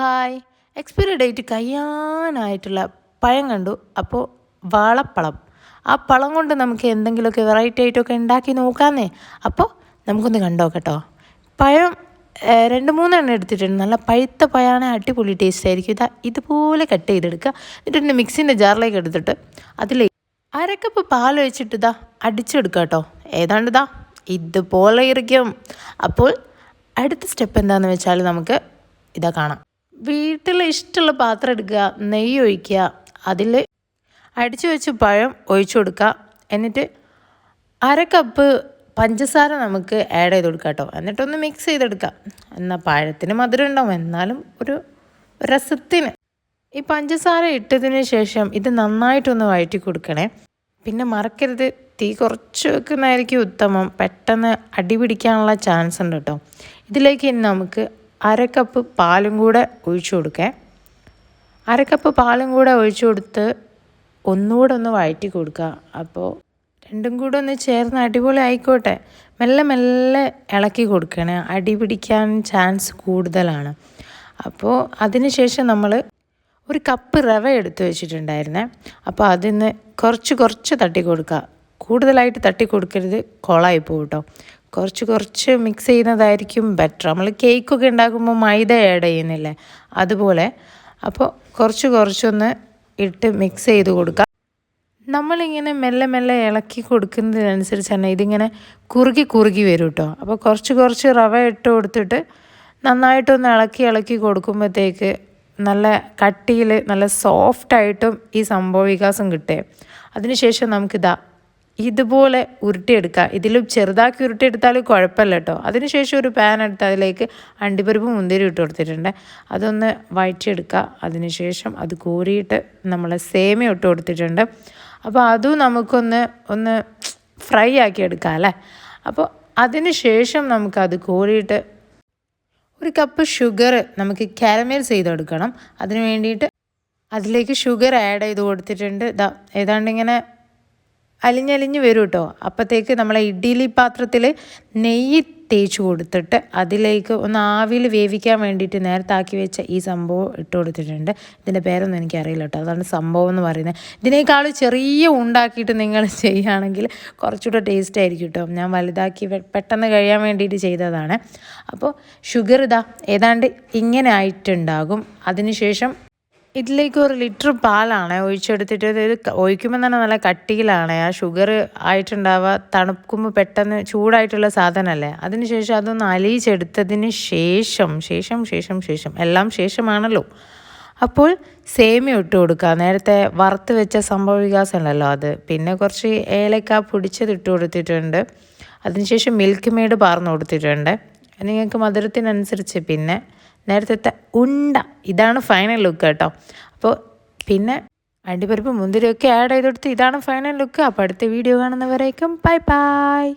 Hi. Expiry date കഴിയാനായിട്ടുള്ള പഴം കണ്ടു. അപ്പോൾ വാളപ്പളം ആ പളം കൊണ്ട് നമുക്ക് എന്തെങ്കിലുമൊക്കെ വെറൈറ്റി ആയിട്ടൊക്കെ ഉണ്ടാക്കി നോക്കാമെന്നേ അപ്പോൾ നമുക്കൊന്ന് കണ്ടോ കേട്ടോ പഴം രണ്ട് മൂന്നെണ്ണം എടുത്തിട്ടുണ്ട്. നല്ല പഴുത്ത പഴമാണ് അടിപൊളി ടേസ്റ്റ് ആയിരിക്കും. ഇതാ ഇതുപോലെ കട്ട് ചെയ്തെടുക്കുക. എന്നിട്ട് മിക്സിന്റെ ജാറിലേക്ക് എടുത്തിട്ട് അതിലേക്ക് അരക്കപ്പ് പാൽ ഒഴിച്ചിട്ട് ഇതാ അടിച്ചെടുക്കുക കേട്ടോ. ഏതാണ്ട് ഇതാ ഇതുപോലെ ഇരിക്കും. അപ്പോൾ അടുത്ത സ്റ്റെപ്പ് എന്താണെന്ന് വെച്ചാൽ നമുക്ക് ഇതാ കാണാം. വീട്ടിൽ ഇഷ്ടമുള്ള പാത്രം എടുക്കുക നെയ്യ് ഒഴിക്കുക അതിൽ അടിച്ചു വെച്ച് പഴം ഒഴിച്ചു കൊടുക്കുക. എന്നിട്ട് അര കപ്പ് പഞ്ചസാര നമുക്ക് ആഡ് ചെയ്ത് കൊടുക്കാം കേട്ടോ. എന്നിട്ടൊന്ന് മിക്സ് ചെയ്തെടുക്കാം എന്നാൽ പഴത്തിന് മധുരം ഉണ്ടാവും. എന്നാലും ഒരു രസത്തിന്. ഈ പഞ്ചസാര ഇട്ടതിന് ശേഷം ഇത് നന്നായിട്ടൊന്ന് വഴറ്റി കൊടുക്കണേ. പിന്നെ മറക്കരുത്. തീ കുറച്ച് വെക്കുന്നതായിരിക്കും ഉത്തമം. പെട്ടെന്ന് അടി പിടിക്കാനുള്ള ചാൻസ് ഉണ്ട് കേട്ടോ. ഇതിലേക്ക് ഇനി നമുക്ക് അര കപ്പ് പാലും കൂടെ ഒഴിച്ചു കൊടുക്കേ. അര കപ്പ് പാലും കൂടെ ഒഴിച്ചു കൊടുത്ത് ഒന്നുകൂടെ ഒന്ന് വഴറ്റി കൊടുക്കുക. അപ്പോൾ രണ്ടും കൂടെ ഒന്ന് ചേർന്ന് അടിപൊളി ആയിക്കോട്ടെ. മെല്ലെ മെല്ലെ ഇളക്കി കൊടുക്കണേ. അടി പിടിക്കാൻ ചാൻസ് കൂടുതലാണ്. അപ്പോൾ അതിനുശേഷം നമ്മൾ ഒരു കപ്പ് റവ എടുത്ത് വെച്ചിട്ടുണ്ടായിരുന്നേ. അപ്പോൾ അതിന്ന് കുറച്ച് കുറച്ച് തട്ടി കൊടുക്കുക. കൂടുതലായിട്ട് തട്ടി കൊടുക്കരുത്. കൊളായി പോകും കേട്ടോ. കുറച്ച് കുറച്ച് മിക്സ് ചെയ്യുന്നതായിരിക്കും ബെറ്റർ നമ്മൾ കേക്കൊക്കെ ഉണ്ടാക്കുമ്പോൾ മൈദ ആഡ് ചെയ്യുന്നില്ലേ? അതുപോലെ. അപ്പോൾ കുറച്ച് കുറച്ചൊന്ന് ഇട്ട് മിക്സ് ചെയ്ത് കൊടുക്കുക നമ്മളിങ്ങനെ മെല്ലെ മെല്ലെ ഇളക്കി കൊടുക്കുന്നതിനനുസരിച്ച് തന്നെ ഇതിങ്ങനെ കുറുകി കുറുകി വരും കേട്ടോ അപ്പോൾ കുറച്ച് കുറച്ച് റവ ഇട്ട് കൊടുത്തിട്ട് നന്നായിട്ടൊന്ന് ഇളക്കി ഇളക്കി കൊടുക്കുമ്പോഴത്തേക്ക് നല്ല കട്ടിയിൽ നല്ല സോഫ്റ്റായിട്ടും ഈ സംഭവ വികാസം കിട്ടേ. അതിനുശേഷം നമുക്കിതാ ഇതുപോലെ ഉരുട്ടിയെടുക്കുക. ഇതിലും ചെറുതാക്കി ഉരുട്ടിയെടുത്താലും കുഴപ്പമില്ല കേട്ടോ. അതിനുശേഷം ഒരു പാൻ എടുത്ത് അതിലേക്ക് അണ്ടിപ്പരിപ്പ് മുന്തിരി ഇട്ട് കൊടുത്തിട്ടുണ്ട്. അതൊന്ന് വഴറ്റിയെടുക്കുക അതിനുശേഷം അത് കോരിയിട്ട് നമ്മൾ സേമിയ ഇട്ട് കൊടുത്തിട്ടുണ്ട്. അപ്പോൾ അതും നമുക്കൊന്ന് ഒന്ന് ഫ്രൈ ആക്കി എടുക്കാം അല്ലേ? അപ്പോൾ അതിന് ശേഷം നമുക്കത് കോരിയിട്ട് ഒരു കപ്പ് ഷുഗർ നമുക്ക് കാരമേൽ ചെയ്തെടുക്കണം അതിന് വേണ്ടിയിട്ട് അതിലേക്ക് ഷുഗർ ആഡ് ചെയ്ത് കൊടുത്തിട്ടുണ്ട്. ഇതാ ഏതാണ്ട് ഇങ്ങനെ അലിഞ്ഞലിഞ്ഞ് വരും കേട്ടോ അപ്പോഴത്തേക്ക് നമ്മളെ ഇഡ്ഡലി പാത്രത്തിൽ നെയ്യ് തേച്ച് കൊടുത്തിട്ട് അതിലേക്ക് ഒന്ന് ആവിയിൽ വേവിക്കാൻ വേണ്ടിയിട്ട് നേരത്തെ ആക്കി വെച്ച ഈ സംഭവം ഇട്ട് കൊടുത്തിട്ടുണ്ട്. ഇതിന്റെ പേരൊന്നും എനിക്കറിയില്ല കേട്ടോ. അതാണ് സംഭവം എന്ന് പറയുന്നത്. ഇതിനേക്കാൾ ചെറിയ ഉണ്ടാക്കിയിട്ട് നിങ്ങൾ ചെയ്യുകയാണെങ്കിൽ കുറച്ചുകൂടെ ടേസ്റ്റ് ആയിരിക്കും കേട്ടോ. ഞാൻ വലുതാക്കി പെട്ടെന്ന് കഴിയാൻ വേണ്ടിയിട്ട് ചെയ്തതാണ്. അപ്പോൾ ഷുഗർ ഇതാ ഏതാണ്ട് ഇങ്ങനെ ആയിട്ടുണ്ടാകും. അതിനുശേഷം ഇതിലേക്ക് ഒരു ലിറ്റർ പാലാണ് ഒഴിച്ചെടുത്തിട്ട്. ഇത് ഒഴിക്കുമ്പോൾ തന്നെ നല്ല കട്ടിയിലാണ്. ആ ഷുഗർ ആയിട്ടുണ്ടാവുക തണുക്കുമ്പോൾ പെട്ടെന്ന് ചൂടായിട്ടുള്ള സാധനമല്ലേ അതിനുശേഷം അതൊന്ന് അലിയിച്ചെടുത്തതിന് ശേഷം ശേഷം ശേഷം ശേഷം എല്ലാം ശേഷമാണല്ലോ. അപ്പോൾ സേമിയ ഇട്ട് കൊടുക്കുക. നേരത്തെ വറുത്ത് വെച്ച സംഭവ വികാസമല്ലല്ലോ അത്. പിന്നെ കുറച്ച് ഏലക്ക പൊടിച്ചത് ഇട്ട് കൊടുത്തിട്ടുണ്ട്. അതിനുശേഷം മിൽക്ക് മെയ്ഡ് പാർന്ന് കൊടുത്തിട്ടുണ്ട്. നിങ്ങൾക്ക് മധുരത്തിനനുസരിച്ച് പിന്നെ നേരത്തെ ഉണ്ട. ഇതാണ് ഫൈനൽ ലുക്ക് കേട്ടോ. അപ്പോൾ പിന്നെ അണ്ടിപ്പരിപ്പ് മുന്തിരിയൊക്കെ ആഡ് ചെയ്തെടുത്ത് ഇതാണ് ഫൈനൽ ലുക്ക് അപ്പോൾ അടുത്ത വീഡിയോ കാണുന്നവരേക്കും ബൈ ബൈ